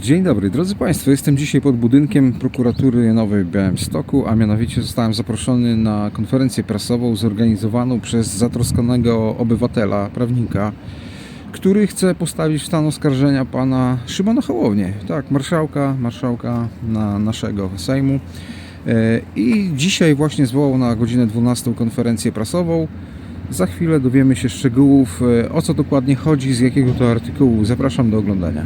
Dzień dobry, drodzy Państwo. Jestem dzisiaj pod budynkiem prokuratury Nowej w Białymstoku, a mianowicie zostałem zaproszony na konferencję prasową zorganizowaną przez zatroskanego obywatela, prawnika, który chce postawić w stan oskarżenia pana Szymona Hołownię, tak, marszałka, marszałka na naszego Sejmu. E, I dzisiaj właśnie zwołał na godzinę 12 konferencję prasową. Za chwilę dowiemy się szczegółów, e, o co dokładnie chodzi, z jakiego to artykułu. Zapraszam do oglądania.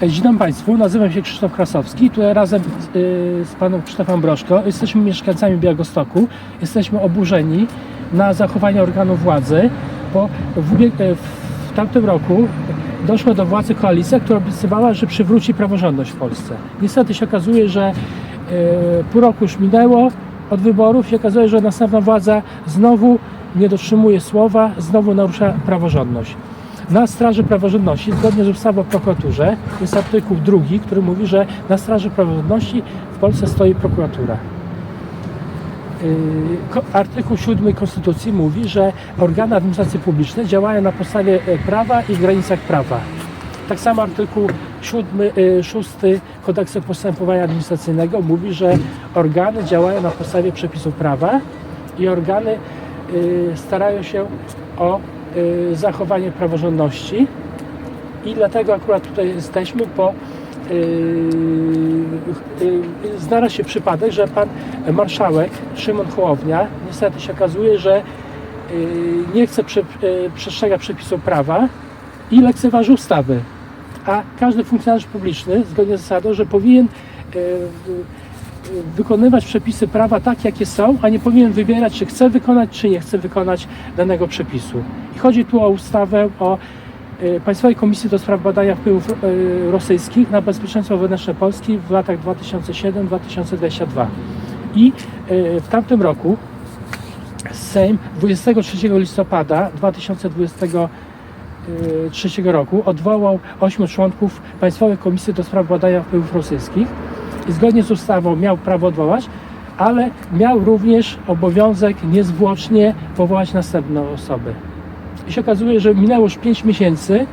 Dobry Państwu, nazywam się Krzysztof Krasowski. Tutaj razem y, z panem Krzysztofem Broszko jesteśmy mieszkańcami Białegostoku. Jesteśmy oburzeni na zachowanie organów władzy, bo w, e, w tamtym roku doszła do władzy koalicja, która obiecywała, że przywróci praworządność w Polsce. Niestety się okazuje, że e, pół roku już minęło od wyborów i okazuje, że następna władza znowu nie dotrzymuje słowa, znowu narusza praworządność. Na straży praworządności, zgodnie z ustawą o prokuraturze, jest artykuł drugi, który mówi, że na straży praworządności w Polsce stoi prokuratura. Yy, Artykuł 7 Konstytucji mówi, że organy administracji publicznej działają na podstawie e, prawa i w granicach prawa. Tak samo artykuł 7, y, 6 Kodeksu Postępowania Administracyjnego mówi, że organy działają na podstawie przepisów prawa i organy y, starają się o zachowanie praworządności i dlatego akurat tutaj jesteśmy, bo yy, yy, znalazł się przypadek, że pan marszałek Szymon Hołownia niestety się okazuje, że nie chce prze, przestrzegać przepisów prawa i lekceważy ustawy. A każdy funkcjonariusz publiczny, zgodnie z zasadą, że powinien wykonywać przepisy prawa tak, jakie są, a nie powinien wybierać, czy chce wykonać, czy nie chce wykonać danego przepisu. I chodzi tu o ustawę o e, Państwowej Komisji do Spraw Badania Wpływów e, Rosyjskich na bezpieczeństwo wewnętrzne Polski w latach 2007-2022. I e, w tamtym roku Sejm 23 listopada 2023 roku odwołał ośmiu członków Państwowej Komisji do Spraw Badania Wpływów Rosyjskich zgodnie z ustawą miał prawo odwołać, ale miał również obowiązek niezwłocznie powołać następną osobę. I się okazuje, że minęło już 5 miesięcy,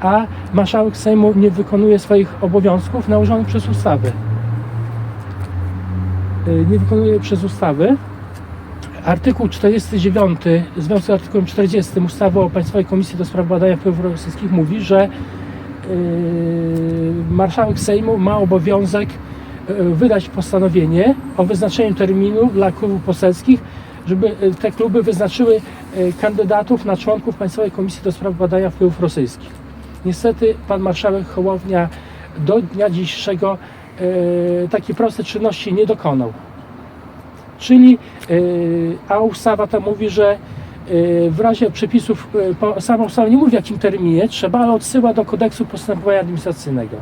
a marszałek Sejmu nie wykonuje swoich obowiązków nałożonych przez ustawy. Nie wykonuje przez ustawy. Artykuł 49 w związku z artykułem 40 ustawy o Państwowej Komisji do Spraw Badania Wpływów Rosyjskich mówi, że yy, marszałek Sejmu ma obowiązek wydać postanowienie o wyznaczeniu terminu dla klubów poselskich, żeby yy, te kluby wyznaczyły yy, kandydatów na członków Państwowej Komisji do Spraw Badania Wpływów Rosyjskich. Niestety pan marszałek Hołownia do dnia dzisiejszego takiej prostej czynności nie dokonał. Czyli, a ustawa ta mówi, że w razie przepisów, sama ustawa nie mówi w jakim terminie trzeba, ale odsyła do kodeksu postępowania administracyjnego.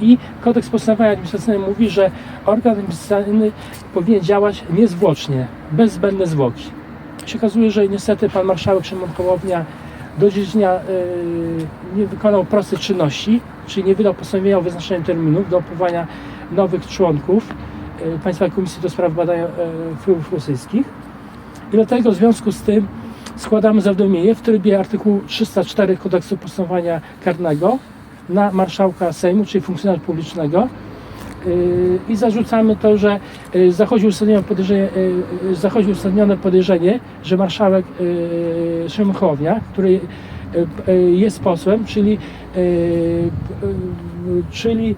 I kodeks postępowania administracyjnego mówi, że organ administracyjny powinien działać niezwłocznie, bez zbędnej zwłoki. Się okazuje, że niestety pan marszałek Szymon Hołownia do dziś yy, nie wykonał prostej czynności, czyli nie wydał postanowienia o wyznaczeniu terminów do powołania nowych członków yy, Państwowej Komisji do Spraw Badania yy, Wpływów Rosyjskich. I dlatego w związku z tym składamy zawiadomienie w trybie artykułu 304 Kodeksu Postępowania Karnego na marszałka Sejmu, czyli funkcjonariusza publicznego, Yy, i zarzucamy to, że yy, zachodzi uzasadnione podejrzenie, yy, zachodzi uzasadnione podejrzenie, że marszałek Szymon Hołownia, który jest posłem, czyli, czyli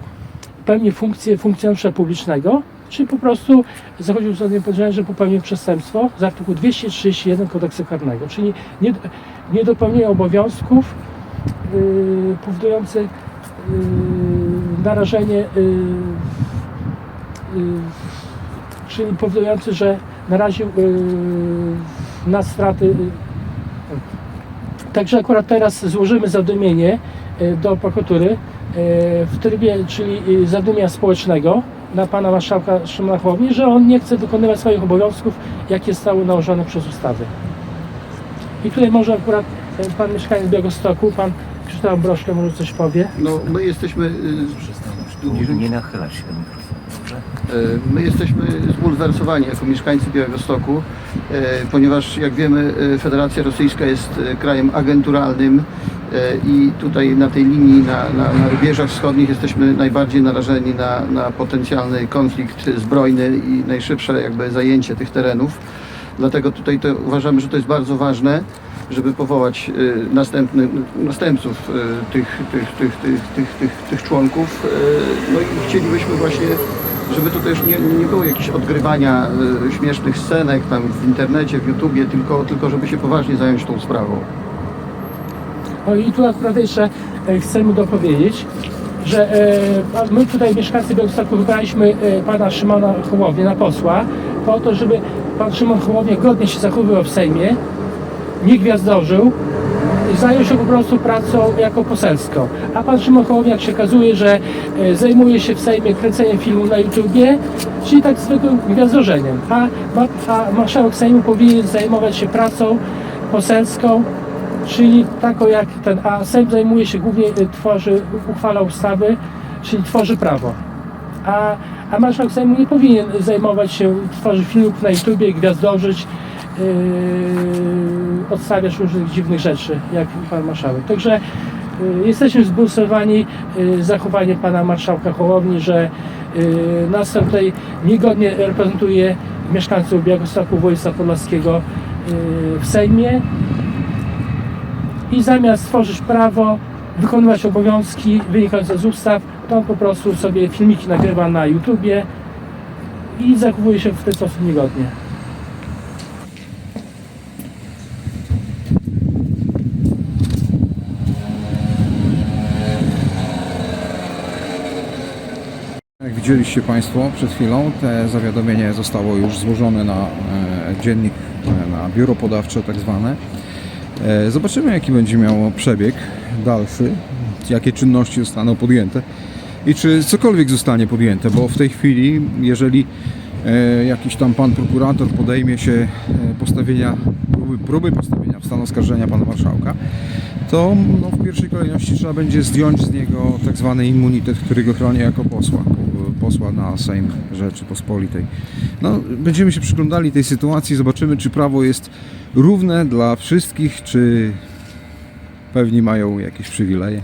pełni funkcję funkcjonariusza publicznego, czy po prostu zachodzi uzasadnione podejrzenie, że popełnił przestępstwo z artykułu 231 kodeksu karnego, czyli nie, nie dopełnienie obowiązków powodujących yy, narażenie, yy, yy, czyli powodujący, że naraził na straty. Yy. Także akurat teraz złożymy zawiadomienie yy, do prokuratury w trybie, czyli zawiadomienia społecznego na pana marszałka Szymona że on nie chce wykonywać swoich obowiązków, jakie zostały nałożone przez ustawy. I tutaj może akurat pan mieszkaniec Białegostoku, pan Krzysztof Broszkę może coś powie. No, my jesteśmy, y, Nie, nie nachylać się do mikrofonu, dobrze? y, my jesteśmy zbulwersowani jako mieszkańcy Białegostoku, y, ponieważ jak wiemy y, Federacja Rosyjska jest y, krajem agenturalnym i tutaj na tej linii, na, na, na rubieżach wschodnich jesteśmy najbardziej narażeni na, na potencjalny konflikt zbrojny i najszybsze jakby zajęcie tych terenów. Dlatego tutaj to uważamy, że to jest bardzo ważne, żeby powołać y, następny, następców y, tych, tych, tych, tych, tych, tych, tych członków. Y, No i chcielibyśmy właśnie, żeby to też nie, nie było jakieś odgrywania śmiesznych scenek tam w internecie, w YouTubie, tylko, tylko żeby się poważnie zająć tą sprawą. No i tu akurat jeszcze e, chcemy dopowiedzieć, że e, my tutaj mieszkańcy Białegostoku wybraliśmy e, pana Szymona Hołownię na posła po to, żeby pan Szymon Hołownia godnie się zachowywał w Sejmie, nie gwiazdorzył i zajął się po prostu pracą jako poselską. A pan Szymon Hołowniak przekazuje, że e, zajmuje się w Sejmie kręceniem filmu na YouTubie, czyli tak zwykłym gwiazdorzeniem. A, ma- a marszałek Sejmu powinien zajmować się pracą poselską, czyli taką jak ten, a Sejm zajmuje się głównie, y, tworzy, uchwala ustawy, czyli tworzy prawo. A, a marszałek Sejmu nie powinien zajmować się, tworzyć filmów na YouTubie, gwiazdorzyć, yy, odstawiać różnych dziwnych rzeczy, jak pan marszałek. Także yy, jesteśmy zbulwersowani yy, zachowaniem pana marszałka Hołowni, że yy, nas tutaj niegodnie reprezentuje mieszkańców Białegostoku, województwa podlaskiego yy, w Sejmie i zamiast tworzyć prawo, wykonywać obowiązki wynikające z ustaw, to po prostu sobie filmiki nagrywa na YouTubie i zachowuje się w ten sposób niegodnie. Jak widzieliście Państwo przed chwilą, te zawiadomienie zostało już złożone na e, dziennik, e, na biuro podawcze tak zwane. E, zobaczymy jaki będzie miał przebieg dalszy, jakie czynności zostaną podjęte i czy cokolwiek zostanie podjęte, bo w tej chwili, jeżeli e, jakiś tam pan prokurator podejmie się e, postawienia, próby, próby postawienia w stan oskarżenia pana marszałka, to no, w pierwszej kolejności trzeba będzie zdjąć z niego tak zwany immunitet, który go chroni jako posła, posła na Sejm Rzeczypospolitej. No, będziemy się przyglądali tej sytuacji, zobaczymy czy prawo jest równe dla wszystkich, czy pewni mają jakieś przywileje.